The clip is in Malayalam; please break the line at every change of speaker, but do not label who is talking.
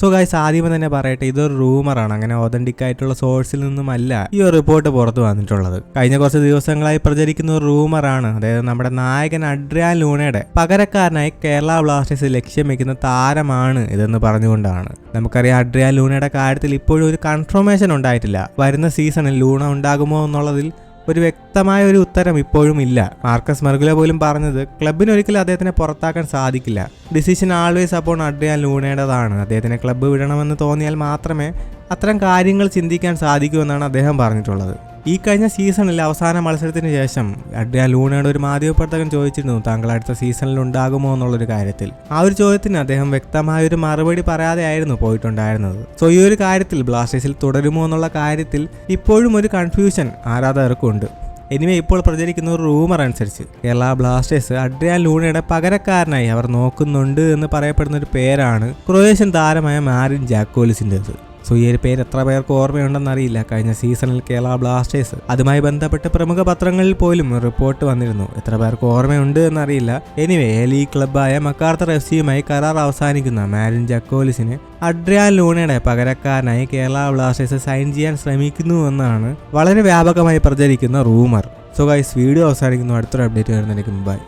സോ ഗൈസ് ആദ്യമേ തന്നെ പറയട്ടെ ഇതൊരു റൂമറാണ് അങ്ങനെ ഓതന്റിക് ആയിട്ടുള്ള സോഴ്സിൽ നിന്നുമല്ല ഈ ഒരു റിപ്പോർട്ട് പുറത്തു വന്നിട്ടുള്ളത്. കഴിഞ്ഞ കുറച്ച് ദിവസങ്ങളായി പ്രചരിക്കുന്ന ഒരു റൂമറാണ് അതായത് നമ്മുടെ നായകൻ അഡ്രിയാൻ ലൂണയുടെ പകരക്കാരനായി കേരള ബ്ലാസ്റ്റേഴ്സ് ലക്ഷ്യം വെക്കുന്ന താരമാണ് ഇതെന്ന് പറഞ്ഞുകൊണ്ടാണ്. നമുക്കറിയാം അഡ്രിയാൻ ലൂണയുടെ കാര്യത്തിൽ ഇപ്പോഴും ഒരു കൺഫർമേഷൻ ഉണ്ടായിട്ടില്ല. വരുന്ന സീസണിൽ ലൂണ ഉണ്ടാകുമോ എന്നുള്ളതിൽ ഒരു വ്യക്തമായ ഒരു ഉത്തരം ഇപ്പോഴും ഇല്ല. മാർക്കസ് മെർഗുല പോലും പറഞ്ഞത് ക്ലബിന് ഒരിക്കലും അദ്ദേഹത്തിനെ പുറത്താക്കാൻ സാധിക്കില്ല. ഡിസിഷൻ ആൾവേസ് അപ്പോൾ അഡ്രിയാൻ ലൂണയുടേതാണ്. അദ്ദേഹത്തിനെ ക്ലബ്ബ് വിടണമെന്ന് തോന്നിയാൽ മാത്രമേ അത്തരം കാര്യങ്ങൾ ചിന്തിക്കാൻ സാധിക്കൂ എന്നാണ് അദ്ദേഹം പറഞ്ഞിട്ടുള്ളത്. ഈ കഴിഞ്ഞ സീസണിൽ അവസാന മത്സരത്തിന് ശേഷം അഡ്രിയാൻ ലൂണയുടെ ഒരു മാധ്യമപ്രവർത്തകൻ ചോദിച്ചിരുന്നു താങ്കൾ അടുത്ത സീസണിൽ ഉണ്ടാകുമോ? എന്നുള്ളൊരു കാര്യത്തിൽ. ആ ഒരു ചോദ്യത്തിന് അദ്ദേഹം വ്യക്തമായ ഒരു മറുപടി പറയാതെ ആയിരുന്നു പോയിട്ടുണ്ടായിരുന്നത്. സോ ഈ ഒരു കാര്യത്തിൽ ബ്ലാസ്റ്റേഴ്സിൽ തുടരുമോ? എന്നുള്ള കാര്യത്തിൽ ഇപ്പോഴും ഒരു കൺഫ്യൂഷൻ ആരാധകർക്കുണ്ട് എനിവേ ഇപ്പോൾ പ്രചരിക്കുന്ന ഒരു റൂമർ അനുസരിച്ച് കേരള ബ്ലാസ്റ്റേഴ്സ് അഡ്രിയാൻ ലൂണയുടെ പകരക്കാരനായി അവർ നോക്കുന്നുണ്ട് എന്ന് പറയപ്പെടുന്ന ഒരു പേരാണ് ക്രൊയേഷ്യൻ താരമായ മാരിൻ ജാക്കോലിസിന്റെത്. സോ ഈ ഒരു പേര് എത്ര പേർക്ക് ഓർമ്മയുണ്ടെന്ന് അറിയില്ല കഴിഞ്ഞ സീസണിൽ കേരള ബ്ലാസ്റ്റേഴ്സ്. അതുമായി ബന്ധപ്പെട്ട് പ്രമുഖ പത്രങ്ങളിൽ പോലും റിപ്പോർട്ട് വന്നിരുന്നു. എത്ര പേർക്ക് ഓർമ്മയുണ്ട് എന്നറിയില്ല. എനിവേ ലീ ക്ലബ്ബായ മക്കാർത്തർ എഫ് സിയുമായി കരാർ അവസാനിക്കുന്ന മാരിൻ ജക്കോലിസിന് അഡ്രിയാൻ ലൂണയുടെ പകരക്കാരനായി കേരള ബ്ലാസ്റ്റേഴ്സ് സൈൻ ചെയ്യാൻ ശ്രമിക്കുന്നു എന്നാണ് വളരെ വ്യാപകമായി പ്രചരിക്കുന്ന റൂമർ. സോ ഗൈസ് വീഡിയോ അവസാനിക്കുന്നു. അടുത്തൊരു അപ്ഡേറ്റ് വരുന്നതിലേക്ക് ബൈ